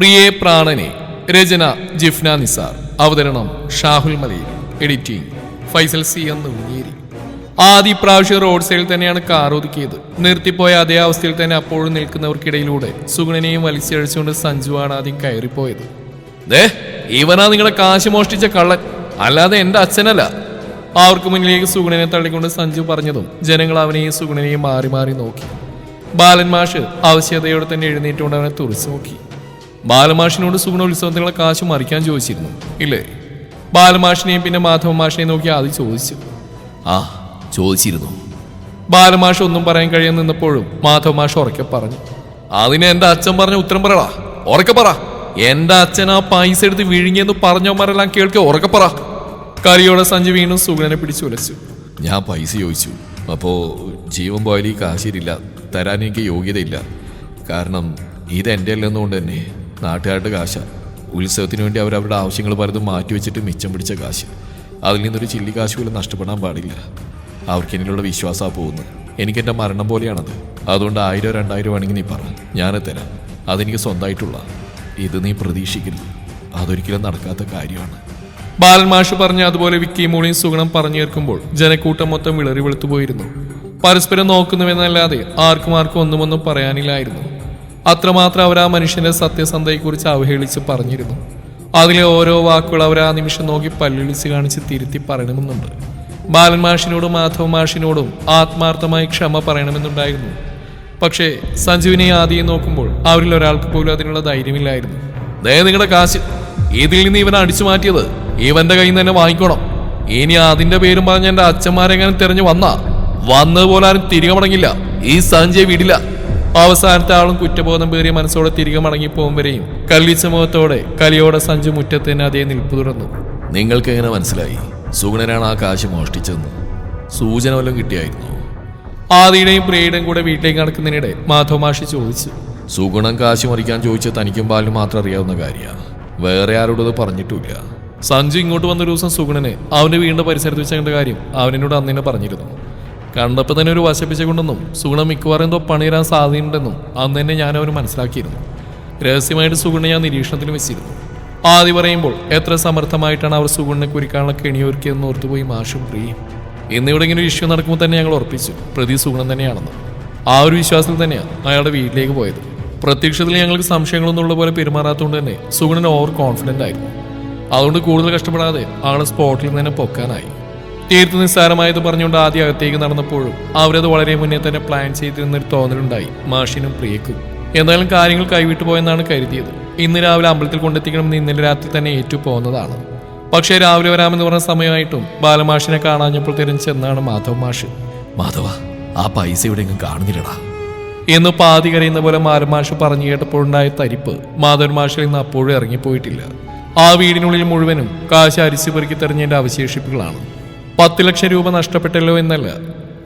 പ്രിയേ പ്രാണനെ രചന ജിഫ്ന നിസാർ. അവതരണം ഷാഹുൽ മലയിൽ എഡിറ്റിംഗ് ഫൈസൽ സി എന്ന് ഉങ്ങേരി ആദ്യ പ്രാവശ്യം റോഡ് സൈഡിൽ തന്നെയാണ് കാർ ഒതുക്കിയത്. നിർത്തിപ്പോയ അതേ അവസ്ഥയിൽ തന്നെ അപ്പോഴും നിൽക്കുന്നവർക്കിടയിലൂടെ സുഗുണനെയും വലിച്ചഴിച്ചുകൊണ്ട് സഞ്ജുവാണ് ആദ്യം കയറിപ്പോയത്. ദേ ഇവനാ നിങ്ങളെ കാശ് മോഷ്ടിച്ച കള്ളൻ. അല്ലാതെ എന്റെ അച്ഛനല്ല. അവർക്ക് മുന്നിലേക്ക് സുഗുണനെ തള്ളിക്കൊണ്ട് സഞ്ജു പറഞ്ഞതും ജനങ്ങൾ അവനെയും സുഗുണനെയും മാറി മാറി നോക്കി. ബാലൻ മാഷ് ആവശ്യതയോടെ തന്നെ എഴുന്നേറ്റുകൊണ്ട് അവനെ തുറച്ചു നോക്കി. ബാലമാഷിനോട് സുഗുണോത്സവത്തിനുള്ള കാശ് മറിക്കാൻ ചോദിച്ചിരുന്നു. ഇല്ലേ? ബാലമാഷിനെയും പിന്നെ മാധവ മാഷിനെയും നോക്കി ആദ്യം ചോദിച്ചു. ആ ചോദിച്ചിരുന്നു. ബാലമാഷ് ഒന്നും പറയാൻ കഴിയാൻ നിന്നപ്പോഴും മാധവ മാഷ് ഉറക്കെ പറഞ്ഞു. അതിന് എന്റെ അച്ഛൻ പറഞ്ഞ ഉത്തരം പറയടാ. ഉറക്കെ പറ. എന്റെ അച്ഛൻ ആ പൈസ എടുത്ത് വിഴുങ്ങിയെന്ന് പറഞ്ഞവന്മാരെല്ലാം കേൾക്കെ ഉറക്കെ പറ. കറിയോടെ സഞ്ജു വീണ്ടും സുഗുണനെ പിടിച്ചു ഉലച്ചു. ഞാൻ പൈസ ചോദിച്ചു. അപ്പോൾ ജീവൻ പോയാൽ ഈ കാശിരില്ല തരാൻ എനിക്ക് യോഗ്യതയില്ല. കാരണം ഇത് എന്റെ അല്ലെന്നുകൊണ്ട് തന്നെ. നാട്ടുകാരുടെ കാശ. ഉത്സവത്തിന് വേണ്ടി അവരവരുടെ ആവശ്യങ്ങൾ പലതും മാറ്റിവെച്ചിട്ട് മിച്ചം പിടിച്ച കാശ്. അതിൽ നിന്നൊരു ചില്ലി കാശ് പോലും നഷ്ടപ്പെടാൻ പാടില്ല. അവർക്ക് എന്നിലുള്ള വിശ്വാസമാണ് പോകുന്നത്. എനിക്ക് എന്റെ മരണം പോലെയാണത്. അതുകൊണ്ട് ആയിരം രണ്ടായിരം ആണെങ്കിൽ നീ പറ. ഞാനത് തരാം. അതെനിക്ക് സ്വന്തമായിട്ടുള്ള. ഇത് നീ പ്രതീക്ഷിക്കരുത്. അതൊരിക്കലും നടക്കാത്ത കാര്യമാണ്. ബാലൻ മാഷ് പറഞ്ഞ അതുപോലെ വിക്കി മൂളിയും സുഗണം പറഞ്ഞു കേൾക്കുമ്പോൾ ജനക്കൂട്ടം മൊത്തം വിളറി വെളുത്തു പോയിരുന്നു പരസ്പരം നോക്കുന്നുവെന്നല്ലാതെ ആർക്കും ആർക്കും ഒന്നുമൊന്നും ഒന്നും പറയാനില്ലായിരുന്നു. അത്രമാത്രം അവർ ആ മനുഷ്യന്റെ സത്യസന്ധതയെക്കുറിച്ച് അവഹേളിച്ച് പറഞ്ഞിരുന്നു. അതിലെ ഓരോ വാക്കുകൾ അവർ ആ നിമിഷം നോക്കി പല്ലിളിച്ച് കാണിച്ച് തിരുത്തി പറയണമെന്നുണ്ട്. ബാലൻ മാഷിനോടും മാധവ മാഷിനോടും ആത്മാർത്ഥമായി ക്ഷമ പറയണമെന്നുണ്ടായിരുന്നു. പക്ഷേ സഞ്ജുവിനെ ആദ്യം നോക്കുമ്പോൾ അവരിൽ ഒരാൾക്ക് പോലും അതിനുള്ള ധൈര്യമില്ലായിരുന്നു. ദയ നിങ്ങളുടെ കാശ്. ഇതിൽ നിന്ന് ഇവൻ അടിച്ചു മാറ്റിയത് ഇവന്റെ കയ്യിൽ നിന്ന് തന്നെ വാങ്ങിക്കണം. ഇനി അതിന്റെ പേരും പറഞ്ഞ എന്റെ അച്ഛന്മാരെങ്ങനെ തിരഞ്ഞു വന്നാ. വന്നതുപോലെ ആരും തിരികെ മടങ്ങില്ല. ഈ സഞ്ജയ് വിടില്ല. അവസാനത്തെ ആളും കുറ്റബോധം പേറിയ മനസ്സോടെ തിരികെ മടങ്ങിപ്പോകും വരെയും കല്ലിച്ച മുഖത്തോടെ കലിയോടെ സഞ്ജു മുറ്റത്ത് തന്നെ അതേ നിൽപ്പ് തുടർന്നു. നിങ്ങൾക്ക് എങ്ങനെ മനസ്സിലായി? സുഗുണനാണ് ആ കാശ് മോഷ്ടിച്ചതെന്ന്. സൂചന വല്ലതും കിട്ടിയായിരുന്നു? ആദിയുടെയും പ്രിയയുടെയും കൂടെ വീട്ടിലേക്ക് നടക്കുന്നതിനിടെ മാധവ മാഷി ചോദിച്ചു. സുഗുണം കാശ് മറിക്കാൻ ചോദിച്ച തനിക്കും പാലിനും മാത്രം അറിയാവുന്ന കാര്യമാണ് വേറെ ആരോടും അത് പറഞ്ഞിട്ടില്ല. സഞ്ജു ഇങ്ങോട്ട് വന്ന ദിവസം സുഗുണനെ അവന്റെ വീണ്ടും പരിസരത്ത് വെച്ച കണ്ട കാര്യം അവനോട് അന്ന് തന്നെ പറഞ്ഞിരുന്നു. കണ്ടപ്പോൾ തന്നെ ഒരു വശപ്പിച്ച കൊണ്ടെന്നും സുഗുണ മിക്കവാറും എന്തോ പണിയിരാൻ സാധ്യതയുണ്ടെന്നും അന്ന് തന്നെ ഞാൻ അവർ മനസ്സിലാക്കിയിരുന്നു. രഹസ്യമായിട്ട് സുഗുണ ഞാൻ നിരീക്ഷണത്തിൽ വെച്ചിരുന്നു. ആദ്യം പറയുമ്പോൾ എത്ര സമർത്ഥമായിട്ടാണ് അവർ സുഗുണിനെ കുരിക്കാനുള്ള കെണിയൊരുക്കിയെന്ന് ഓർത്തുപോയി മാഷും പ്രിയും ഇന്നിവിടെ ഇങ്ങനെ ഒരു ഇഷ്യൂ നടക്കുമ്പോൾ തന്നെ ഞങ്ങൾ ഉറപ്പിച്ചു പ്രതി സുഗുണം തന്നെയാണെന്ന്. ആ ഒരു വിശ്വാസത്തിൽ തന്നെയാണ് അയാളുടെ വീട്ടിലേക്ക് പോയത്. പ്രത്യക്ഷത്തിൽ ഞങ്ങൾക്ക് സംശയങ്ങളൊന്നും ഉള്ള പോലെ പെരുമാറാത്തതുകൊണ്ട് തന്നെ സുഗുണൻ ഓവർ കോൺഫിഡന്റ് ആയിരുന്നു. അതുകൊണ്ട് കൂടുതൽ കഷ്ടപ്പെടാതെ ആളെ സ്പോട്ടിൽ നിന്ന് തന്നെ പൊക്കാനായി. തീർത്ത് നിസ്സാരമായത് പറഞ്ഞുകൊണ്ട് ആദ്യം അകത്തേക്ക് നടന്നപ്പോഴും അവരത് വളരെ മുന്നേ തന്നെ പ്ലാൻ ചെയ്തിരുന്നൊരു തോന്നലുണ്ടായി മാഷിനും പ്രിയക്കും. എന്തായാലും കാര്യങ്ങൾ കൈവിട്ടു പോയെന്നാണ് കരുതിയത്. ഇന്ന് രാവിലെ അമ്പലത്തിൽ കൊണ്ടെത്തിക്കണമെന്ന് ഇന്നലെ രാത്രി തന്നെ ഏറ്റു പോകുന്നതാണ് പക്ഷേ രാവിലെ വരാമെന്ന് പറഞ്ഞ സമയമായിട്ടും ബാലമാഷിനെ കാണാഞ്ഞപ്പോൾ തിരിച്ചെന്നാണ് മാധവ് മാഷ്. മാധവ ആ പൈസ എവിടെയെങ്കിലും കാണുന്നില്ലടാ. എന്ന് പാതി കരയുന്ന പോലെ മാരമാഷ് പറഞ്ഞു കേട്ടപ്പോഴുണ്ടായ തരിപ്പ് മാധവൻ മാഷിൽ നിന്ന് അപ്പോഴും ഇറങ്ങിപ്പോയിട്ടില്ല. ആ വീടിനുള്ളിൽ മുഴുവനും കാശ് അരിച്ചു പെറുക്കി തെരഞ്ഞതിന്റെ അവശേഷിപ്പുകളാണ്. പത്ത് ലക്ഷം രൂപ നഷ്ടപ്പെട്ടല്ലോ എന്നല്ല.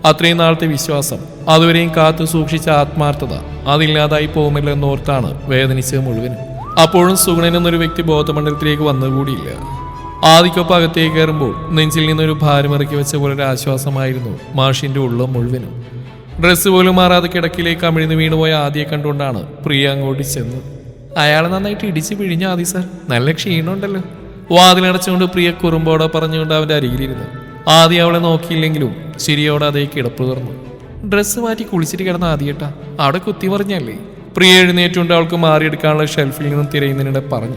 അത്രയും നാളത്തെ വിശ്വാസം അതുവരെയും കാത്തു സൂക്ഷിച്ച ആത്മാർത്ഥത അതില്ലാതായി പോകുമല്ലോ എന്നോർത്താണ് വേദനിച്ചത് മുഴുവനും. അപ്പോഴും സുഗുണൻ എന്നൊരു വ്യക്തി ബോധമണ്ഡലത്തിലേക്ക് വന്നുകൂടിയില്ല. ആദിക്കൊപ്പം അകത്തേക്ക് കയറുമ്പോൾ നെഞ്ചിൽ നിന്നൊരു ഭാരമിറക്കി വെച്ച പോലെ ഒരു ആശ്വാസമായിരുന്നു മാഷിന്റെ ഉള്ളം മുഴുവനും. ഡ്രസ്സ് പോലും മാറാതെ കിടക്കിലേക്ക് അമിഴ്ന്ന് വീണുപോയ ആദ്യം കണ്ടുകൊണ്ടാണ് പ്രിയ അങ്ങോട്ട് ചെന്നു അയാളെ നന്നായിട്ട് ഇടിച്ച് പിഴിഞ്ഞ ആദി സാർ നല്ല ക്ഷീണമുണ്ടല്ലോ. വാതിലടച്ചുകൊണ്ട് പ്രിയ കുറുമ്പോടെ പറഞ്ഞുകൊണ്ട് അവന്റെ അരികിലിരുന്നു. ആദ്യം അവളെ നോക്കിയില്ലെങ്കിലും ശരിയോടെ അതേ കിടപ്പ് തുറന്നു ഡ്രസ്സ് മാറ്റി കുളിച്ചിട്ട് കിടന്ന ആദ്യേട്ടാ. അവിടെ കുത്തി പറഞ്ഞല്ലേ? പ്രിയ എഴുന്നേറ്റുകൊണ്ട് അവൾക്ക് മാറിയെടുക്കാനുള്ള ഷെൽഫിൽ നിന്നും തിരയുന്നതിനിടെ പറഞ്ഞു.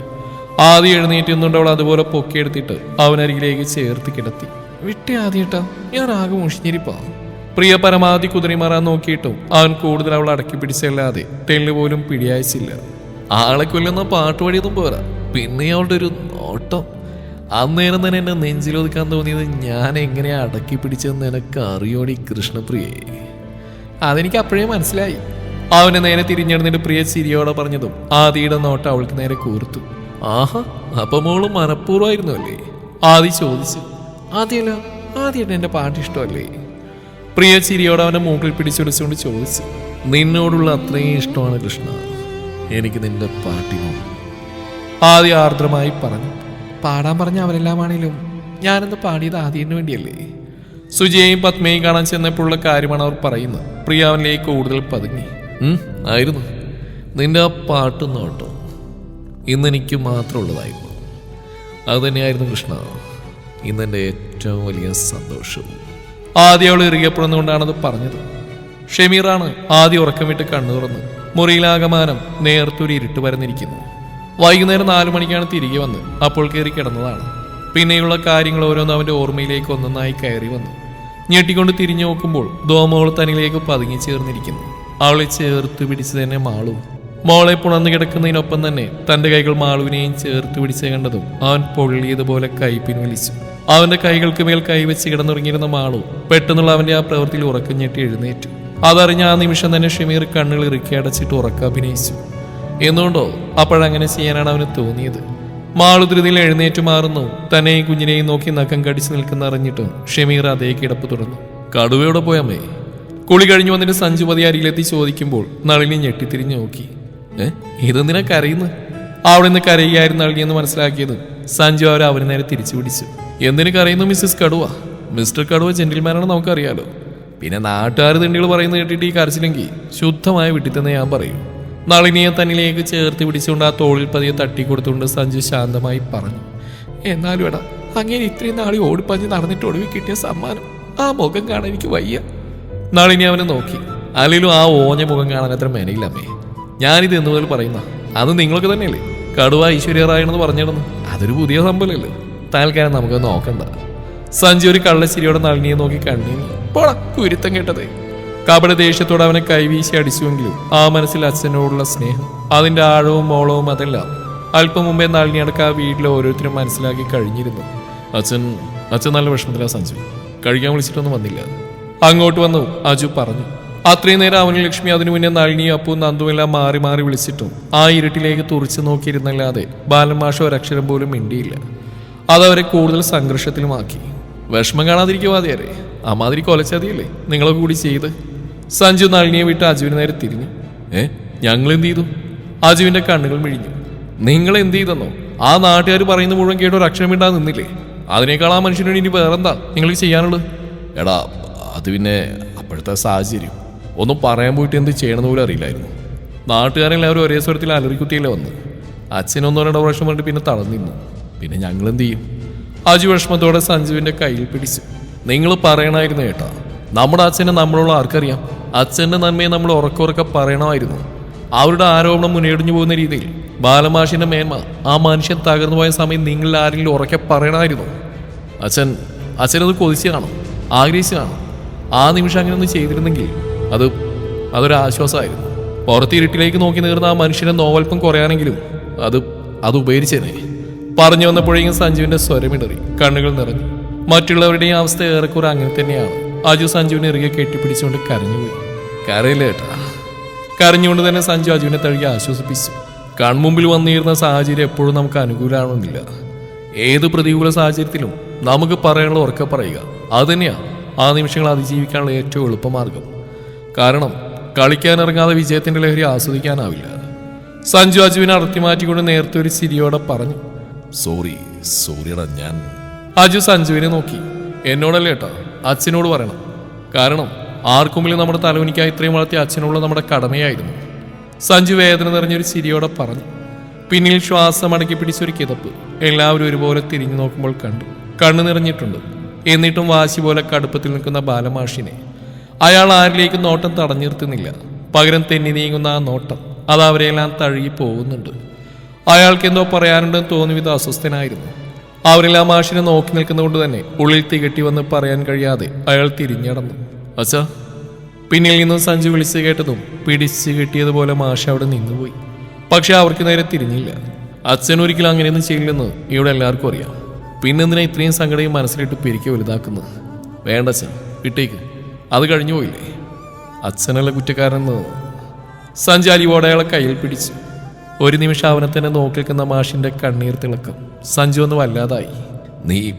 ആദ്യം എഴുന്നേറ്റുന്നുണ്ട് അവൾ അതുപോലെ പൊക്കിയെടുത്തിട്ട് അവനരികിലേക്ക് ചേർത്ത് കിടത്തി. വിട്ടി ആദ്യേട്ടാ ഞാൻ ആകെ മുഷിഞ്ഞിരിപ്പാ. പ്രിയ പരമാവധി കുതിരി മാറാൻ നോക്കിയിട്ടും അവൻ കൂടുതൽ അവൾ അടക്കി പിടിച്ചല്ലാതെ തെല്ല് പോലും പിടിയായിച്ചില്ല. ആളെ കൊല്ലുന്ന പാട്ട് പോരാ. പിന്നെ അവളുടെ ഒരു നോട്ടം. അന്നേരം തന്നെ എന്നെ നെഞ്ചിലൊതുക്കാൻ തോന്നിയത് ഞാൻ എങ്ങനെയാ അടക്കി പിടിച്ചതെന്ന് എനക്ക് അറിയോടി കൃഷ്ണപ്രിയേ. അതെനിക്ക് അപ്പോഴേ മനസ്സിലായി. അവനെ നേരെ തിരിഞ്ഞെടുന്നിട്ട് പ്രിയ ചിരിയോടെ പറഞ്ഞതും ആദിയുടെ നോട്ടം അവൾക്ക് നേരെ കൂർത്തു. ആഹാ അപ്പൊ മോൾ മനഃപൂർവമായിരുന്നു അല്ലേ? ആദി ചോദിച്ചു. ആദ്യമല്ല ആദ്യമായിട്ട് എന്റെ പാട്ട് ഇഷ്ടമല്ലേ? പ്രിയ ചിരിയോടെ അവന്റെ മൂക്കിൽ പിടിച്ചൊടിച്ചുകൊണ്ട് ചോദിച്ചു. നിന്നോടുള്ള അത്രയും ഇഷ്ടമാണ് കൃഷ്ണ. എനിക്ക് നിന്റെ പാട്ടിനോട്. ആദ്യ ആർദ്രമായി പറഞ്ഞു. പാടാൻ പറഞ്ഞ അവരെല്ലാമാണേലും ഞാനെന്ന് പാടിയത് ആദ്യന് വേണ്ടിയല്ലേ? സുജയെയും പത്മയും കാണാൻ ചെന്നപ്പോഴുള്ള കാര്യമാണ് അവർ പറയുന്നത്. പ്രിയ അവനിലേക്ക് കൂടുതൽ പതുങ്ങി. ആയിരുന്നു. നിന്റെ ആ പാട്ട് നോട്ടോ ഇന്ന് എനിക്ക് മാത്രമുള്ളതായിരുന്നു അതുതന്നെയായിരുന്നു കൃഷ്ണ. ഇന്നെന്റെ ഏറ്റവും വലിയ സന്തോഷവും. ആദ്യം അവൾ ഇറുകിയപ്പെടുന്നുകൊണ്ടാണത് പറഞ്ഞത്. ഷമീറാണ് ആദ്യം ഉറക്കം വിട്ട് കണ്ണു തുറന്ന് മുറിയിലാകമാനം നേർത്തൊരു ഇരുട്ട് പരന്നിരിക്കുന്നു വൈകുന്നേരം നാലു മണിക്കാണ് തിരികെ വന്നത്. അപ്പോൾ കയറി കിടന്നതാണ്. പിന്നെയുള്ള കാര്യങ്ങൾ ഓരോന്നും അവന്റെ ഓർമ്മയിലേക്ക് ഒന്നൊന്നായി കയറി വന്നു. ഞെട്ടിക്കൊണ്ട് തിരിഞ്ഞു നോക്കുമ്പോൾ ദോമോൾ തനിലേക്ക് പതുങ്ങി ചേർന്നിരിക്കുന്നു. അവളെ ചേർത്ത് പിടിച്ച് തന്നെ മാളും. മോളെ പുണർന്നു കിടക്കുന്നതിനൊപ്പം തന്നെ തന്റെ കൈകൾ മാളുവിനെയും ചേർത്ത് പിടിച്ച് കണ്ടതും അവൻ പൊള്ളിയതുപോലെ കൈ പിൻവലിച്ചു. അവന്റെ കൈകൾക്ക് മേൽ കൈവച്ച് കിടന്നുറങ്ങിയിരുന്ന മാളു പെട്ടെന്നുള്ള അവന്റെ ആ പ്രവൃത്തിയിൽ ഉറക്കം ഞെട്ടി എഴുന്നേറ്റു. അതറിഞ്ഞ ആ നിമിഷം തന്നെ ഷമീർ കണ്ണുകൾ ഇറുക്കി അടച്ചിട്ട് ഉറക്കം അഭിനയിച്ചു. എന്തുകൊണ്ടോ അപ്പോഴങ്ങനെ ചെയ്യാനാണ് അവന് തോന്നിയത്. മാളുദ്രുതിയിൽ എഴുന്നേറ്റ് മാറുന്നു. തന്നെയും കുഞ്ഞിനെയും നോക്കി നഖം കടിച്ചു നിൽക്കുന്ന അറിഞ്ഞിട്ടും ഷമീർ അതേ കിടപ്പ് തുടർന്നു കടുവയോടെ പോയമ്മേ കുളി കഴിഞ്ഞു വന്നിട്ട് സഞ്ജുപതി അരികിലെത്തി ചോദിക്കുമ്പോൾ നളിനി ഞെട്ടിത്തിരിഞ്ഞു നോക്കി. ഏ ഇതെന്തിനാ കരയുന്നു? അവിടെ നിന്ന് കരയുകയായിരുന്നു നളിനിയെന്ന് മനസ്സിലാക്കിയത് സഞ്ജു അവരെ അവന് നേരെ തിരിച്ചു പിടിച്ചു. എന്തിനു കരയുന്നു മിസ്സസ് കടുവ? മിസ്റ്റർ കടുവ ജെന്റിൽമാനാണ് നമുക്കറിയാലോ. പിന്നെ നാട്ടുകാർ തിണ്ടികൾ പറയുന്നത് കേട്ടിട്ട് ഈ കരച്ചിലെങ്കിൽ ശുദ്ധമായ വിട്ടിത്തന്നെ ഞാൻ പറയും. നളിനിയെ തന്നിലേക്ക് ചേർത്ത് പിടിച്ചുകൊണ്ട് ആ തോളിൽ പതിയെ തട്ടിക്കൊടുത്തുകൊണ്ട് സഞ്ജു ശാന്തമായി പറഞ്ഞു എന്നാലും എടാ അങ്ങനെ ഇത്രയും നാളി ഓടിപ്പഞ്ഞ് നടന്നിട്ട് ഒടുവിൽ കിട്ടിയ സമ്മാനം. ആ മുഖം കാണാൻ എനിക്ക് വയ്യ. നളിനി അവനെ നോക്കി അല്ലെങ്കിലും ആ ഓഞ്ഞ മുഖം കാണാൻ അത്ര മെനയില്ലമ്മേ ഞാനിത് എന്ന് മുതൽ പറയുന്ന അത് നിങ്ങൾക്ക് തന്നെയല്ലേ? കടുവ ഐശ്വര്യ റായ് എന്ന് പറഞ്ഞിടുന്നു അതൊരു പുതിയ സംഭവമല്ലേ? താൽക്കാലം നമുക്ക് നോക്കണ്ട. സഞ്ജു ഒരു കള്ളശ്ശേരിയോടെ നളിനിയെ നോക്കി കണ്ണീനി പോടാ കുരുത്തം കേട്ടത്. കപട ദേഷ്യത്തോടെ അവനെ കൈവീശി അടിച്ചുവെങ്കിലും ആ മനസ്സിൽ അച്ഛനോടുള്ള സ്നേഹം അതിന്റെ ആഴവും മോളവും അതല്ല അല്പം മുമ്പേ നളിനി അടക്ക ആ വീട്ടിലെ ഓരോരുത്തരും മനസ്സിലാക്കി കഴിഞ്ഞിരുന്നു. അച്ഛൻ അച്ഛൻ നല്ല വിഷമത്തിലാ സഞ്ജു. കഴിക്കാൻ വിളിച്ചിട്ടൊന്നും വന്നില്ല. അങ്ങോട്ട് വന്നു അജു പറഞ്ഞു. അത്രയും നേരം അവന് ലക്ഷ്മി അതിനു മുന്നേ നളിനിയും അപ്പും നന്ദുമെല്ലാം മാറി മാറി വിളിച്ചിട്ടും ആ ഇരുട്ടിലേക്ക് തുറച്ചു നോക്കിയിരുന്നല്ലാതെ ബാലന്മാഷ ഒരക്ഷരം പോലും മിണ്ടിയില്ല. അതവരെ കൂടുതൽ സംഘർഷത്തിലുമാക്കി. വിഷമം കാണാതിരിക്കുവാതെയല്ലേ അമാതിരി കൊലച്ചതിയല്ലേ? നിങ്ങളെ കൂടി ചെയ്ത്. സഞ്ജു നളിനിയെ വിട്ട് അജുവിന് നേരെ തിരിഞ്ഞു. ഏ? ഞങ്ങൾ എന്ത് ചെയ്തു അജുവിന്റെ കണ്ണുകൾ മിഴിഞ്ഞു. നിങ്ങൾ എന്ത് ചെയ്തെന്നോ ആ നാട്ടുകാർ പറയുന്ന മുഴുവൻ കേട്ട് ഒരു അക്ഷരം ഇണ്ടാ നിന്നില്ലേ? അതിനേക്കാൾ ആ മനുഷ്യനോട് ഇനി വേറെന്താ? നിങ്ങൾക്ക് ചെയ്യാനുള്ളത്? എടാ അത് പിന്നെ അപ്പോഴത്തെ സാഹചര്യം. ഒന്നും പറയാൻ പോയിട്ട് എന്ത് ചെയ്യണമെന്ന് പോലും അറിയില്ലായിരുന്നു. നാട്ടുകാരെല്ലാവരും ഒരേ സ്വരത്തിൽ അലറിക്കുത്തിയല്ലേ വന്ന് അച്ഛനൊന്നോ രണ്ടോ പ്രാവശ്യം പറഞ്ഞിട്ട് പിന്നെ തളർന്നിരുന്നു പിന്നെ ഞങ്ങൾ എന്ത് ചെയ്യും അജു വിഷമത്തോടെ സഞ്ജുവിന്റെ കയ്യിൽ പിടിച്ചു. നിങ്ങൾ പറയണമായിരുന്നു കേട്ടാ. നമ്മുടെ അച്ഛനെ നമ്മളോട് ആർക്കറിയാം? അച്ഛന്റെ നന്മയെ നമ്മൾ ഉറക്കുറക്കെ പറയണമായിരുന്നു. അവരുടെ ആരോപണം മുന്നേടിഞ്ഞു പോകുന്ന രീതിയിൽ ബാലമാഷിന്റെ മേന്മ ആ മനുഷ്യൻ തകർന്നു പോയ സമയം നിങ്ങളിൽ ആരെങ്കിലും ഉറക്കെ പറയണമായിരുന്നു. അച്ഛൻ അച്ഛനത് കൊതിച്ച് കാണും ആഗ്രഹിച്ചു കാണും. ആ നിമിഷം അങ്ങനെ ഒന്ന് ചെയ്തിരുന്നെങ്കിൽ അത് അതൊരാശ്വാസമായിരുന്നു പുറത്തിരുട്ടിലേക്ക് നോക്കി നേർന്ന ആ മനുഷ്യന്റെ നോവൽപ്പം കുറയാനെങ്കിലും അത് അത് ഉപകരിച്ചേനെ പറഞ്ഞു വന്നപ്പോഴേക്കും സഞ്ജുവിന്റെ സ്വരമിടറി കണ്ണുകൾ നിറഞ്ഞു. മറ്റുള്ളവരുടെയും അവസ്ഥ ഏറെക്കുറെ അങ്ങനെ തന്നെയാണ്. അജു സഞ്ജുവിനെ ഇറുകെ കെട്ടിപ്പിടിച്ചുകൊണ്ട് കരഞ്ഞുപോയി കരയില്ല ഏട്ടാ കരഞ്ഞുകൊണ്ട് തന്നെ സഞ്ജു അജുവിനെ തഴുകി ആശ്വസിപ്പിച്ചു. കൺമുമ്പിൽ വന്നിരുന്ന സാഹചര്യം എപ്പോഴും നമുക്ക് അനുകൂലമാണെന്നില്ല. ഏത് പ്രതികൂല സാഹചര്യത്തിലും നമുക്ക് പറയാനുള്ള ഉറക്കെ പറയുക അതുതന്നെയാണ് ആ നിമിഷങ്ങൾ അതിജീവിക്കാനുള്ള ഏറ്റവും എളുപ്പമാർഗം കാരണം കളിക്കാനിറങ്ങാതെ വിജയത്തിന്റെ ലഹരി ആസ്വദിക്കാനാവില്ല. സഞ്ജു അജുവിനെ അടർത്തി മാറ്റിക്കൊണ്ട് നേരത്തെ ഒരു ചിരിയോടെ പറഞ്ഞു സോറി സോറിയടാ ഞാൻ. അജു സഞ്ജുവിനെ നോക്കി എന്നോടല്ലേ ഏട്ടാ അച്ഛനോട് പറയണം. കാരണം ആർക്കുമ്പിൽ നമ്മുടെ തലവനിക്കായി ഇത്രയും വളർത്തിയ അച്ഛനോട് നമ്മുടെ കടമയായിരുന്നു. സഞ്ജു വേദന നിറഞ്ഞൊരു ചിരിയോടെ പറഞ്ഞു. പിന്നിൽ ശ്വാസം അടക്കി പിടിച്ചൊരു കിതപ്പ് എല്ലാവരും ഒരുപോലെ തിരിഞ്ഞു നോക്കുമ്പോൾ കണ്ടു. കണ്ണു നിറഞ്ഞിട്ടുണ്ട്. എന്നിട്ടും വാശി പോലെ കടുപ്പത്തിൽ നിൽക്കുന്ന ബാലമാഷിനെ. അയാൾ ആരിലേക്കും നോട്ടം തടഞ്ഞു നിർത്തുന്നില്ല പകരം തെന്നി നീങ്ങുന്ന ആ നോട്ടം അത് അവരെല്ലാം തഴുകി പോകുന്നുണ്ട്. അയാൾക്ക് എന്തോ പറയാനുണ്ടെന്ന് തോന്നിയത് വിധ അസ്വസ്ഥനായിരുന്നു ആ മാഷിനെ നോക്കി നിൽക്കുന്നതുകൊണ്ട് തന്നെ ഉള്ളിൽ തികട്ടി വന്ന് പറയാൻ കഴിയാതെ അയാൾ തിരിഞ്ഞടന്നു. അച്ഛാ. പിന്നിൽ നിന്നും സഞ്ജു വിളിച്ചു കേട്ടതും പിടിച്ചു കെട്ടിയതുപോലെ മാഷ് അവിടെ നിന്നുപോയി. പക്ഷെ അവർക്ക് നേരെ തിരിഞ്ഞില്ല. അച്ഛൻ ഒരിക്കലും അങ്ങനെയൊന്നും ചെയ്യില്ലെന്ന് ഇവിടെ എല്ലാവർക്കും അറിയാം. പിന്നെ പിന്നെന്തിനാ ഇത്രയും സങ്കടയും മനസ്സിലിട്ട് പിരിക്കെ വലുതാക്കുന്നത്? വേണ്ട അച്ഛൻ വിട്ടേക്ക്. അത് കഴിഞ്ഞു പോയില്ലേ? അച്ഛനല്ല കുറ്റക്കാരെന്ന് സഞ്ജു അലിവോടെ അയാളെ കയ്യിൽ പിടിച്ചു. ഒരു നിമിഷം അവനെ തന്നെ നോക്കിക്കുന്ന മാഷിന്റെ കണ്ണീർ തിളക്കം. സഞ്ജു ഒന്ന് വല്ലാതായി. നീ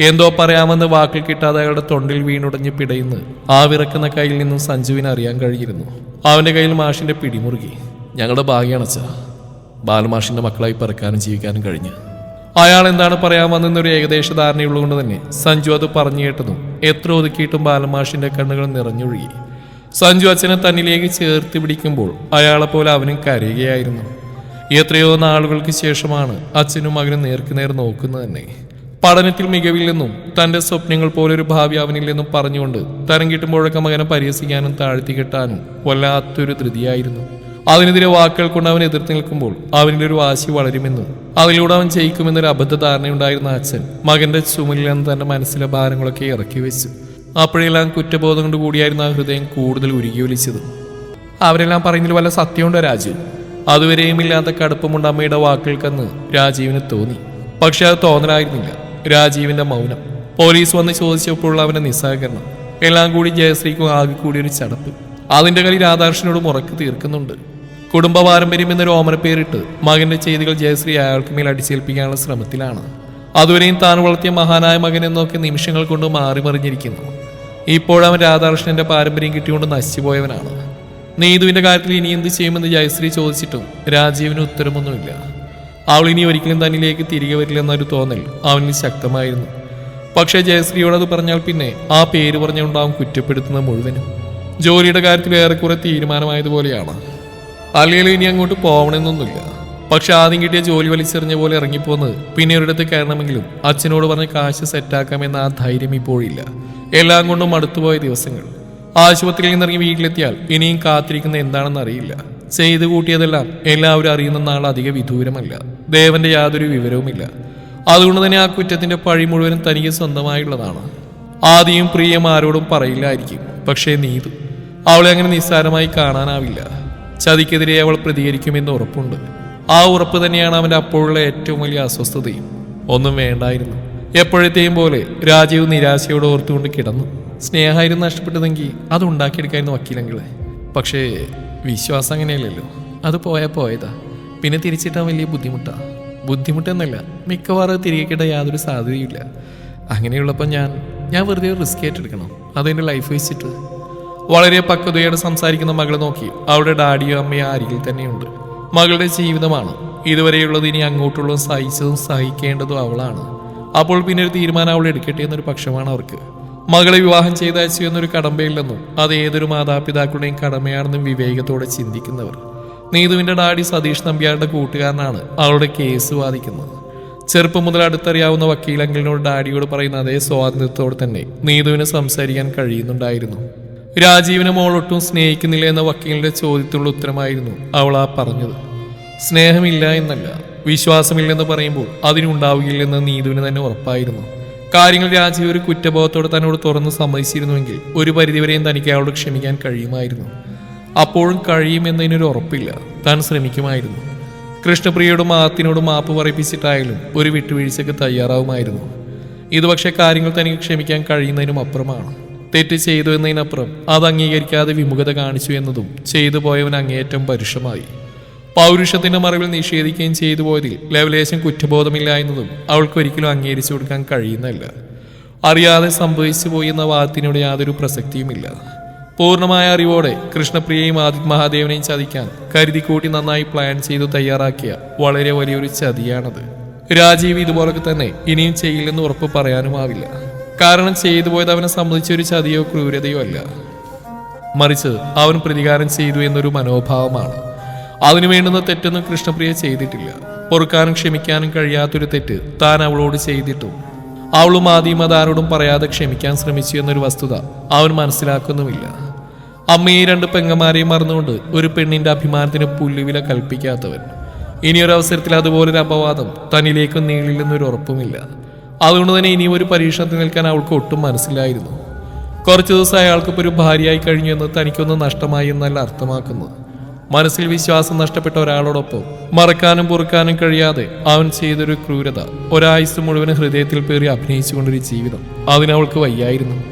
എന്തോ പറയാമെന്ന് വാക്കിൽ കിട്ടാതെ അയാളുടെ തൊണ്ടിൽ വീണുടഞ്ഞ് പിടയുന്ന്. ആ വിറക്കുന്ന കയ്യിൽ നിന്നും സഞ്ജുവിന് അറിയാൻ കഴിഞ്ഞിരുന്നു അവന്റെ കയ്യിൽ മാഷിന്റെ പിടിമുറുകി. ഞങ്ങളുടെ ഭാഗ്യാണച്ച ബാലമാഷിന്റെ മക്കളായി പറക്കാനും ജീവിക്കാനും കഴിഞ്ഞ്. അയാൾ എന്താണ് പറയാമെന്നൊരു ഏകദേശ ധാരണയുള്ളതുകൊണ്ട് തന്നെ സഞ്ജു അത് പറഞ്ഞു കേട്ടതും എത്ര ഒതുക്കിയിട്ടും ബാലമാഷിന്റെ കണ്ണുകൾ നിറഞ്ഞൊഴുകി. സഞ്ജു അച്ഛനെ തന്നിലേക്ക് ചേർത്ത് പിടിക്കുമ്പോൾ അയാളെപ്പോലെ അവനും കരയുകയായിരുന്നു. എത്രയോ നാളുകൾക്ക് ശേഷമാണ് അച്ഛനും മകനും നേർക്കുനേർ നോക്കുന്നത് തന്നെ. പഠനത്തിൽ മികവില്ലെന്നും തന്റെ സ്വപ്നങ്ങൾ പോലൊരു ഭാവി അവനില്ലെന്നും പറഞ്ഞുകൊണ്ട് തരം കിട്ടുമ്പോഴൊക്കെ മകനെ പരിഹസിക്കാനും താഴ്ത്തി കെട്ടാനും വല്ലാത്തൊരു ധൃതിയായിരുന്നു. അതിനെതിരെ വാക്കുകൾ കൊണ്ട് അവൻ എതിർത്ത് നിൽക്കുമ്പോൾ അവനിലൊരു വാശി വളരുമെന്നും അതിലൂടെ അവൻ ജയിക്കുമെന്നൊരു അബദ്ധ ധാരണയുണ്ടായിരുന്ന അച്ഛൻ മകന്റെ ചുമലിൽ നിന്ന് തന്റെ മനസ്സിലെ ഭാരങ്ങളൊക്കെ ഇറക്കി വെച്ചു. അപ്പോഴെല്ലാം കുറ്റബോധം കൊണ്ട് കൂടിയായിരുന്നു ആ ഹൃദയം കൂടുതൽ ഉരുകി ഒലിച്ചത്. അവരെല്ലാം പറയുന്നതിൽ വല്ല സത്യമുണ്ടോ രാജു? അതുവരെയും ഇല്ലാത്ത കടുപ്പമുണ്ട് അമ്മയുടെ വാക്കുകൾക്കെന്ന് രാജീവിന് തോന്നി. പക്ഷെ അത് തോന്നലായിരുന്നില്ല. രാജീവിന്റെ മൗനം. പോലീസ് വന്ന് ചോദിച്ചപ്പോഴുള്ള അവന്റെ നിസ്സഹകരണം. എല്ലാം കൂടി ജയശ്രീക്കും ആകെ കൂടി ഒരു ചടപ്പ്. അതിന്റെ കളി രാധാകൃഷ്ണനോട് മുറക്ക് തീർക്കുന്നുണ്ട്. കുടുംബ പാരമ്പര്യം എന്നൊരു ഓമന പേരിട്ട് മകന്റെ ചെയ്തികൾ ജയശ്രീ അയാൾക്ക് മേൽ അടിച്ചേൽപ്പിക്കാനുള്ള ശ്രമത്തിലാണ്. അതുവരെയും താൻ വളർത്തിയ മഹാനായ മകൻ എന്നൊക്കെ നിമിഷങ്ങൾ കൊണ്ട് മാറി മറിഞ്ഞിരിക്കുന്നു ഇപ്പോഴവൻ രാധാകൃഷ്ണന്റെ പാരമ്പര്യം കിട്ടിയുകൊണ്ട് നശിച്ചുപോയവനാണ്. നീതുവിന്റെ കാര്യത്തിൽ ഇനി എന്ത് ചെയ്യുമെന്ന് ജയശ്രീ ചോദിച്ചിട്ടും രാജീവിന് ഉത്തരമൊന്നുമില്ല. അവൾ ഇനി ഒരിക്കലും തന്നിലേക്ക് തിരികെ വരില്ലെന്നൊരു തോന്നൽ അവനിൽ ശക്തമായിരുന്നു. പക്ഷേ ജയശ്രീയോട് അത് പറഞ്ഞാൽ പിന്നെ ആ പേര് പറഞ്ഞുകൊണ്ടാവും കുറ്റപ്പെടുത്തുന്ന മുഴുവനും. ജോലിയുടെ കാര്യത്തിൽ ഏറെക്കുറെ തീരുമാനമായതുപോലെയാണ്. അല്ലെങ്കിൽ ഇനി അങ്ങോട്ട് പോകണമെന്നൊന്നുമില്ല പക്ഷെ ആദ്യം കിട്ടിയ ജോലി വലിച്ചെറിഞ്ഞ പോലെ ഇറങ്ങിപ്പോന്ന് പിന്നെ ഒരിടത്ത് കയറണമെങ്കിലും അച്ഛനോട് പറഞ്ഞ് കാശ് സെറ്റാക്കാമെന്ന ആ ധൈര്യം ഇപ്പോഴില്ല. എല്ലാം കൊണ്ടും അടുത്തുപോയ ദിവസങ്ങൾ. ആശുപത്രിയിൽ നിന്നിറങ്ങി വീട്ടിലെത്തിയാൽ ഇനിയും കാത്തിരിക്കുന്ന എന്താണെന്ന് അറിയില്ല. ചെയ്തു കൂട്ടിയതെല്ലാം എല്ലാവരും അറിയുന്ന നാൾ അധിക വിദൂരമല്ല. ദേവന്റെ യാതൊരു വിവരവുമില്ല. അതുകൊണ്ട് തന്നെ ആ കുറ്റത്തിന്റെ പഴി മുഴുവനും തനിക്ക് സ്വന്തമായുള്ളതാണ്. ആദ്യം പ്രിയം ആരോടും പറയില്ലായിരിക്കും. പക്ഷേ നീതു അവളെ അങ്ങനെ നിസ്സാരമായി കാണാനാവില്ല. ചതിക്കെതിരെ അവൾ പ്രതികരിക്കുമെന്ന് ഉറപ്പുണ്ട്. ആ ഉറപ്പ് തന്നെയാണ് അവന്റെ അപ്പോഴുള്ള ഏറ്റവും വലിയ അസ്വസ്ഥതയും. ഒന്നും വേണ്ടായിരുന്നു. എപ്പോഴത്തെയും പോലെ രാജീവ് നിരാശയോട് ഓർത്തുകൊണ്ട് കിടന്നു. സ്നേഹമായിരുന്നു നഷ്ടപ്പെട്ടതെങ്കിൽ അത് ഉണ്ടാക്കിയെടുക്കായിരുന്നു വക്കീലെങ്കിൽ പക്ഷേ വിശ്വാസം അങ്ങനെയല്ലല്ലോ. അത് പോയാൽ പോയതാ. പിന്നെ തിരിച്ചിട്ടാൻ വലിയ ബുദ്ധിമുട്ടാണ് ബുദ്ധിമുട്ടെന്നല്ല മിക്കവാറും തിരികെ കിട്ടാൻ യാതൊരു സാധ്യതയില്ല അങ്ങനെയുള്ളപ്പോൾ ഞാൻ ഞാൻ വെറുതെ റിസ്ക് ഏറ്റെടുക്കണം. അതെന്റെ ലൈഫ് വെച്ചിട്ട്. വളരെ പക്വതയോടെ സംസാരിക്കുന്ന മകളെ നോക്കി അവളുടെ ഡാഡിയോ അമ്മയോ അരികിൽ തന്നെയുണ്ട്. മകളുടെ ജീവിതമാണ്. ഇതുവരെയുള്ളത് ഇനി അങ്ങോട്ടുള്ള സഹിച്ചതും സഹിക്കേണ്ടതും അവളാണ്. അപ്പോൾ പിന്നെ ഒരു തീരുമാനം അവൾ എടുക്കട്ടെ എന്നൊരു പക്ഷമാണ് അവർക്ക്. മകളെ വിവാഹം ചെയ്തയച്ചു എന്നൊരു കടമ്പയില്ലെന്നും അത് ഏതൊരു മാതാപിതാക്കളുടെയും കടമയാണെന്നും വിവേകത്തോടെ ചിന്തിക്കുന്നവർ. നീതുവിന്റെ ഡാഡി സതീഷ് നമ്പ്യാരുടെ കൂട്ടുകാരനാണ് അവളുടെ കേസ് വാദിക്കുന്നത്. ചെറുപ്പം മുതൽ അടുത്തറിയാവുന്ന വക്കീലങ്കിളിനോട് ഡാഡിയോട് പറയുന്ന അതേ സ്വാതന്ത്ര്യത്തോടെ തന്നെ നീതുവിന് സംസാരിക്കാൻ കഴിയുന്നുണ്ടായിരുന്നു. രാജീവിനെ മോളൊട്ടും സ്നേഹിക്കുന്നില്ല എന്ന വക്കീലിന്റെ ചോദ്യത്തിനുള്ള ഉത്തരമായിരുന്നു അവൾ ആ പറഞ്ഞത്. സ്നേഹമില്ല എന്നല്ല വിശ്വാസമില്ലെന്ന് പറയുമ്പോൾ അതിനുണ്ടാവുകയില്ലെന്ന് നീതുവിന് തന്നെ ഉറപ്പായിരുന്നു. കാര്യങ്ങൾ രാജീവ് ഒരു കുറ്റബോധത്തോടെ തന്നോട് തുറന്ന് സമ്മതിച്ചിരുന്നുവെങ്കിൽ ഒരു പരിധിവരെയും തനിക്ക് അയാളോട് ക്ഷമിക്കാൻ കഴിയുമായിരുന്നു. അപ്പോഴും കഴിയുമെന്നതിനൊരു ഉറപ്പില്ല. താൻ ശ്രമിക്കുമായിരുന്നു. കൃഷ്ണപ്രിയയോടും ആത്തിനോടും മാപ്പ് പറയിപ്പിച്ചിട്ടായാലും ഒരു വിട്ടുവീഴ്ചയ്ക്ക് തയ്യാറാവുമായിരുന്നു. ഇത് പക്ഷേ കാര്യങ്ങൾ തനിക്ക് ക്ഷമിക്കാൻ കഴിയുന്നതിനും അപ്പുറമാണ്. തെറ്റ് ചെയ്തു എന്നതിനപ്പുറം അത് അംഗീകരിക്കാതെ വിമുഖത കാണിച്ചു എന്നതും ചെയ്തു പോയവൻ അങ്ങേയറ്റം പരുഷമായി. പൗരുഷത്തിന്റെ മറവിൽ നിഷേധിക്കുകയും ചെയ്തു പോയതിൽ ലവലേശം കുറ്റബോധമില്ല എന്നതും അവൾക്ക് ഒരിക്കലും അംഗീകരിച്ചു കൊടുക്കാൻ കഴിയുന്നല്ല അറിയാതെ സംഭവിച്ചു പോയി എന്ന വാദത്തിനോട് യാതൊരു പ്രസക്തിയുമില്ല. പൂർണമായ അറിവോടെ കൃഷ്ണപ്രിയയും ആദിത് മഹാദേവനെയും ചതിക്കാൻ കരുതിക്കൂട്ടി നന്നായി പ്ലാൻ ചെയ്തു തയ്യാറാക്കിയ വളരെ വലിയൊരു ചതിയാണത്. രാജീവ് ഇതുപോലൊക്കെ തന്നെ ഇനിയും ചെയ്യില്ലെന്ന് ഉറപ്പ് പറയാനുമാവില്ല കാരണം ചെയ്തു പോയത് അവനെ സംബന്ധിച്ച ഒരു ചതിയോ ക്രൂരതയോ അല്ല. മറിച്ച് അവൻ പ്രതികാരം ചെയ്തു എന്നൊരു മനോഭാവമാണ്. അതിനു വേണ്ടുന്ന തെറ്റൊന്നും കൃഷ്ണപ്രിയ ചെയ്തിട്ടില്ല. പൊറുക്കാനും ക്ഷമിക്കാനും കഴിയാത്തൊരു തെറ്റ് താൻ അവളോട് ചെയ്തിട്ടും അവളും ആദ്യം പറയാതെ ക്ഷമിക്കാൻ ശ്രമിച്ചു എന്നൊരു വസ്തുത അവൻ മനസ്സിലാക്കുന്നുമില്ല. അമ്മയെ രണ്ട് പെങ്ങന്മാരെയും മറന്നുകൊണ്ട് ഒരു പെണ്ണിന്റെ അഭിമാനത്തിന് പുല്ലുവില കൽപ്പിക്കാത്തവൻ. ഇനിയൊരവസരത്തിൽ അതുപോലൊരു അപവാദം തന്നിലേക്കും നീളില്ലെന്നൊരു ഉറപ്പുമില്ല. അതുകൊണ്ട് തന്നെ ഇനി ഒരു പരീക്ഷണത്തിൽ നിൽക്കാൻ അവൾക്ക് ഒട്ടും മനസ്സിലായിരുന്നു. കുറച്ചു ദിവസം അയാൾക്കിപ്പോൾ ഒരു ഭാര്യയായി കഴിഞ്ഞു എന്ന് തനിക്കൊന്ന് നഷ്ടമായി എന്നല്ല അർത്ഥമാക്കുന്നത്. മനസ്സിൽ വിശ്വാസം നഷ്ടപ്പെട്ട ഒരാളോടൊപ്പം മറക്കാനും പൊറുക്കാനും കഴിയാതെ അവൻ ചെയ്തൊരു ക്രൂരത. ഒരായുസ് മുഴുവൻ ഹൃദയത്തിൽ പേറി അഭിനയിച്ചുകൊണ്ടൊരു ജീവിതം അതിനവൾക്ക് വയ്യായിരുന്നു.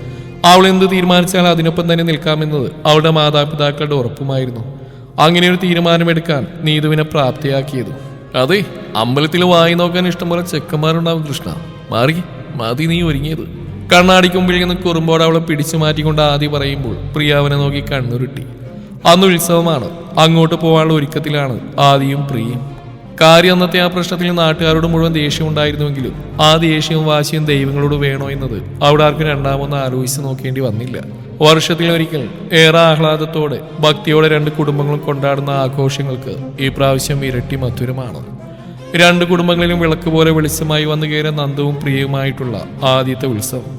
അവൾ എന്ത് തീരുമാനിച്ചാൽ അതിനൊപ്പം തന്നെ നിൽക്കാമെന്നത് അവളുടെ മാതാപിതാക്കളുടെ ഉറപ്പുമായിരുന്നു. അങ്ങനെ ഒരു തീരുമാനമെടുക്കാൻ നീതുവിനെ പ്രാപ്തിയാക്കിയത്. അതെ അമ്പലത്തിൽ വായി നോക്കാൻ ഇഷ്ടംപോലെ ചെക്കന്മാരുണ്ടാവും കൃഷ്ണ. മാറി മതി നീ ഒരുങ്ങിയത്. കണ്ണാടിക്ക് മുമ്പിൽ നിന്ന് കുറുമ്പോടെ അവളെ പിടിച്ചു മാറ്റിക്കൊണ്ട് ആദ്യം പറയുമ്പോൾ പ്രിയ അവനെ നോക്കി കണ്ണുരുട്ടി. അന്ന് ഉത്സവമാണ്. അങ്ങോട്ട് പോകാനുള്ള ഒരുക്കത്തിലാണ് ആദിയും പ്രിയയും. കാര്യം അന്നത്തെ ആ പ്രശ്നത്തിൽ നാട്ടുകാരോട് മുഴുവൻ ദേഷ്യം ഉണ്ടായിരുന്നുവെങ്കിലും ആ ദേഷ്യവും വാശിയും ദൈവങ്ങളോട് വേണോ എന്നത് അവിടെ ആർക്കും രണ്ടാമൊന്ന് ആലോചിച്ച് നോക്കേണ്ടി വന്നില്ല. വർഷത്തിലൊരിക്കൽ ഏറെ ആഹ്ലാദത്തോടെ ഭക്തിയോടെ രണ്ട് കുടുംബങ്ങളും കൊണ്ടാടുന്ന ആഘോഷങ്ങൾക്ക് ഈ പ്രാവശ്യം ഇരട്ടി മധുരമാണ്. രണ്ട് കുടുംബങ്ങളിലും വിളക്ക് പോലെ വെളിച്ചമായി വന്നു കയറിയ നന്ദവും പ്രിയവുമായിട്ടുള്ള ആദ്യത്തെ ഉത്സവം.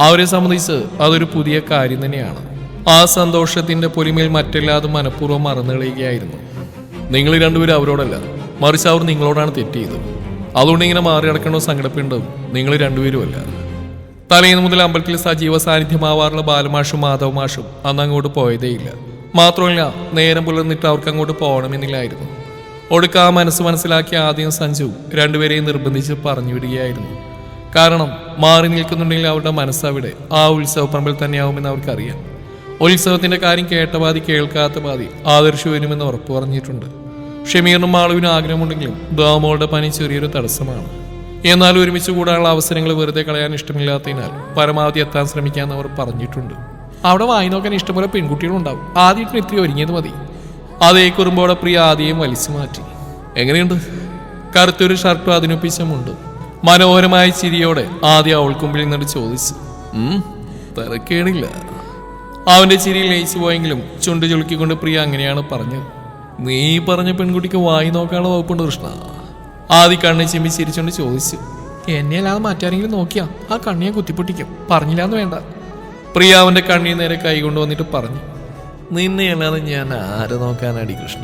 അവരെ സംബന്ധിച്ച് അതൊരു പുതിയ കാര്യം തന്നെയാണ്. ആ സന്തോഷത്തിന്റെ പൊലിമയിൽ മറ്റെല്ലാതും മനഃപൂർവം മറന്നു കളയുകയായിരുന്നു. നിങ്ങൾ രണ്ടുപേരും അവരോടല്ല. മറിച്ച് അവർ നിങ്ങളോടാണ് തെറ്റിയത്. അതുകൊണ്ട് ഇങ്ങനെ മാറി നടക്കണോ സങ്കടപ്പുണ്ടോ നിങ്ങൾ രണ്ടുപേരുമല്ല. തലേന്ന് മുതൽ അമ്പലത്തിൽ സജീവ സാന്നിധ്യമാവാറുള്ള ബാലമാഷും മാധവമാഷും അന്ന് അങ്ങോട്ട് പോയതേയില്ല. മാത്രമല്ല നേരം പുലർന്നിട്ട് അവർക്ക് അങ്ങോട്ട് പോകണമെന്നില്ലായിരുന്നു. ഒടുക്ക ആ മനസ്സ് മനസ്സിലാക്കിയ ആദ്യം സഞ്ജു രണ്ടുപേരെയും നിർബന്ധിച്ച് പറഞ്ഞു വിടുകയായിരുന്നു കാരണം മാറി നിൽക്കുന്നുണ്ടെങ്കിൽ അവരുടെ മനസ്സവിടെ ആ ഉത്സവപ്പറമ്പിൽ തന്നെയാവുമെന്ന് അവർക്കറിയാം. ഉത്സവത്തിന്റെ കാര്യം കേട്ട പാതി കേൾക്കാത്ത പാതി ആദർശ് വരുമെന്ന് ഉറപ്പു പറഞ്ഞിട്ടുണ്ട്. ഷമീറിനും മാളുവിനും ആഗ്രഹമുണ്ടെങ്കിലും ദാമോളുടെ പനി ചെറിയൊരു തടസ്സമാണ്. എന്നാൽ ഒരുമിച്ച് കൂടാനുള്ള അവസരങ്ങൾ വെറുതെ കളയാൻ ഇഷ്ടമില്ലാത്തതിനാൽ പരമാവധി എത്താൻ ശ്രമിക്കാമെന്ന് അവർ പറഞ്ഞിട്ടുണ്ട്. അവിടെ വായി നോക്കാൻ ഇഷ്ടംപോലെ പെൺകുട്ടികളുണ്ടാവും. ആദ്യത്തിന് ഇത്തിരി ഒരുങ്ങിയത് മതി. അതേ കുറുമ്പോടെ പ്രിയ ആദ്യം വലിച്ചു മാറ്റി. എങ്ങനെയുണ്ട്? കറുത്തൊരു ഷർട്ടും അതിനൊപ്പിച്ചുമുണ്ട്. മനോഹരമായ ചിരിയോടെ ആദ്യം അവൾക്കുമ്പിൽ നിന്നിട്ട് ചോദിച്ചു. "ഉം, തിരക്കേടില്ല. അവന്റെ ചിരിയിൽ ലയിച്ചു പോയെങ്കിലും ചുണ്ട് ചുളുക്കിക്കൊണ്ട് പ്രിയ അങ്ങനെയാണ് പറഞ്ഞത്. നീ പറഞ്ഞ പെൺകുട്ടിക്ക് വായി നോക്കാനുള്ള വകുപ്പുണ്ട് കൃഷ്ണ. ആദ്യ കണ്ണ് ചിമ്മി ചിരിച്ചുകൊണ്ട് ചോദിച്ചു. എന്നെ അല്ലാതെ മാറ്റാരെങ്കിലും നോക്കിയാ? ആ കണ്ണിയെ കുത്തിപ്പൊട്ടിക്കും. പറഞ്ഞില്ലാന്ന് വേണ്ട. പ്രിയ അവന്റെ കണ്ണി നേരെ കൈ കൊണ്ടുവന്നിട്ട് പറഞ്ഞു. നിന്നെ അല്ലാതെ ഞാൻ ആരെ നോക്കാനാടി കൃഷ്ണ?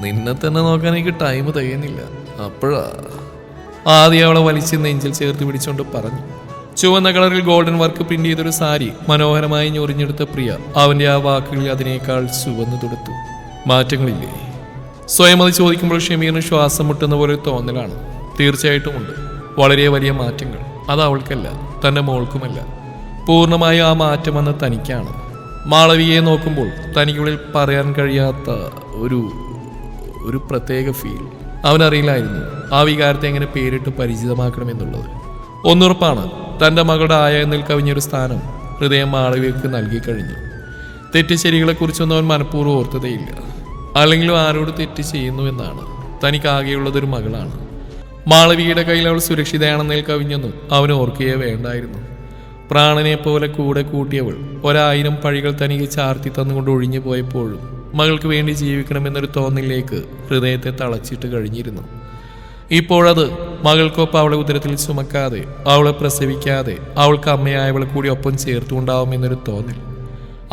നിന്നെ തന്നെ നോക്കാൻ എനിക്ക് ടൈം തികയുന്നില്ല. അപ്പോഴാ? ആദ്യം അവളെ വലിച്ച് നെഞ്ചിൽ ചേർത്ത് പിടിച്ചുകൊണ്ട് പറഞ്ഞു. ചുവന്ന കളറിൽ ഗോൾഡൻ വർക്ക് പ്രിന്റ് ചെയ്തൊരു സാരി മനോഹരമായി ഞൊറിഞ്ഞെടുത്ത പ്രിയ അവന്റെ ആ വാക്കുകളിൽ അതിനേക്കാൾ ചുവന്നു തൊടുത്തു. മാറ്റങ്ങളില്ലേ? സ്വയം അത് ചോദിക്കുമ്പോൾ ഷമീറിന് ശ്വാസം മുട്ടുന്ന പോലെ തോന്നലാണ്. തീർച്ചയായിട്ടും ഉണ്ട്. വളരെ വലിയ മാറ്റങ്ങൾ. അത് അവൾക്കല്ല തന്റെ മോൾക്കുമല്ല. പൂർണമായ ആ മാറ്റം വന്ന തനിക്കാണ്. മാളവിയെ നോക്കുമ്പോൾ തനിക്കുള്ളിൽ പറയാൻ കഴിയാത്ത ഒരു ഒരു പ്രത്യേക ഫീൽ. അവനറിയില്ലായിരുന്നു ആ വികാരത്തെ എങ്ങനെ പേരിട്ട് പരിചിതമാക്കണമെന്നുള്ളത്. ഒന്നുറപ്പാണ് തന്റെ മകളുടെ ആയ എന്നിൽ കവിഞ്ഞൊരു സ്ഥാനം ഹൃദയം മാളവികൾക്ക് നൽകി കഴിഞ്ഞു. തെറ്റ് ശരികളെക്കുറിച്ചൊന്നും അവൻ മനഃപൂർവം ഓർത്തതേയില്ല. അല്ലെങ്കിലും ആരോട് തെറ്റ് ചെയ്യുന്നു എന്നാണ്. തനിക്ക് ആകെയുള്ളതൊരു മകളാണ്. മാളവികയുടെ കയ്യിൽ അവൾ സുരക്ഷിതയാണെന്നേൽ കവിഞ്ഞെന്നും അവൻ ഓർക്കുകയേ വേണ്ടായിരുന്നു. പ്രാണനെ പോലെ കൂടെ കൂട്ടിയവൾ ഒരായിരം പഴികൾ തനിക്ക് ചാർത്തി തന്നുകൊണ്ട് ഒഴിഞ്ഞു പോയപ്പോഴും മകൾക്ക് വേണ്ടി ജീവിക്കണമെന്നൊരു തോന്നലിലേക്ക് ഹൃദയത്തെ തളച്ചിട്ട് കഴിഞ്ഞിരുന്നു. ഇപ്പോഴത് മകൾക്കൊപ്പം അവളെ ഉദരത്തിൽ ചുമക്കാതെ അവളെ പ്രസവിക്കാതെ അവൾക്ക് അമ്മയായവളെ കൂടി ഒപ്പം ചേർത്തുണ്ടാവുമെന്നൊരു തോന്നൽ.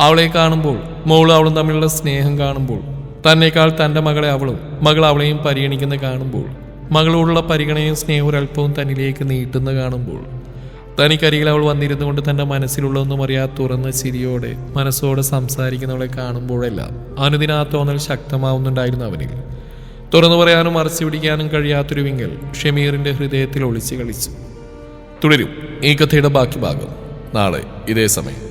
അവളെ കാണുമ്പോൾ മോളും അവളും തമ്മിലുള്ള സ്നേഹം കാണുമ്പോൾ തന്നെക്കാൾ തന്റെ മകളെ അവളും മകൾ അവളെയും പരിഗണിക്കുന്ന കാണുമ്പോൾ മകളോടുള്ള പരിഗണനയും സ്നേഹവും ഒരല്പവും തന്നിലേക്ക് നീട്ടുന്ന കാണുമ്പോൾ തനിക്കരികിൽ അവൾ വന്നിരുന്നു കൊണ്ട് തന്റെ മനസ്സിലുള്ളതൊന്നും അറിയാതെ തുറന്ന ചിരിയോടെ മനസ്സോടെ സംസാരിക്കുന്നവളെ കാണുമ്പോഴെല്ലാം അനുദിന ആ തോന്നൽ ശക്തമാവുന്നുണ്ടായിരുന്നു അവനിൽ. തുറന്നു പറയാനും മറച്ചു പിടിക്കാനും കഴിയാത്തൊരു വിങ്കൽ ഷമീറിന്റെ ഹൃദയത്തിൽ ഒളിച്ചു കളിച്ചു. തുടരും ഈ കഥയുടെ ബാക്കി ഭാഗം. നാളെ ഇതേ സമയം.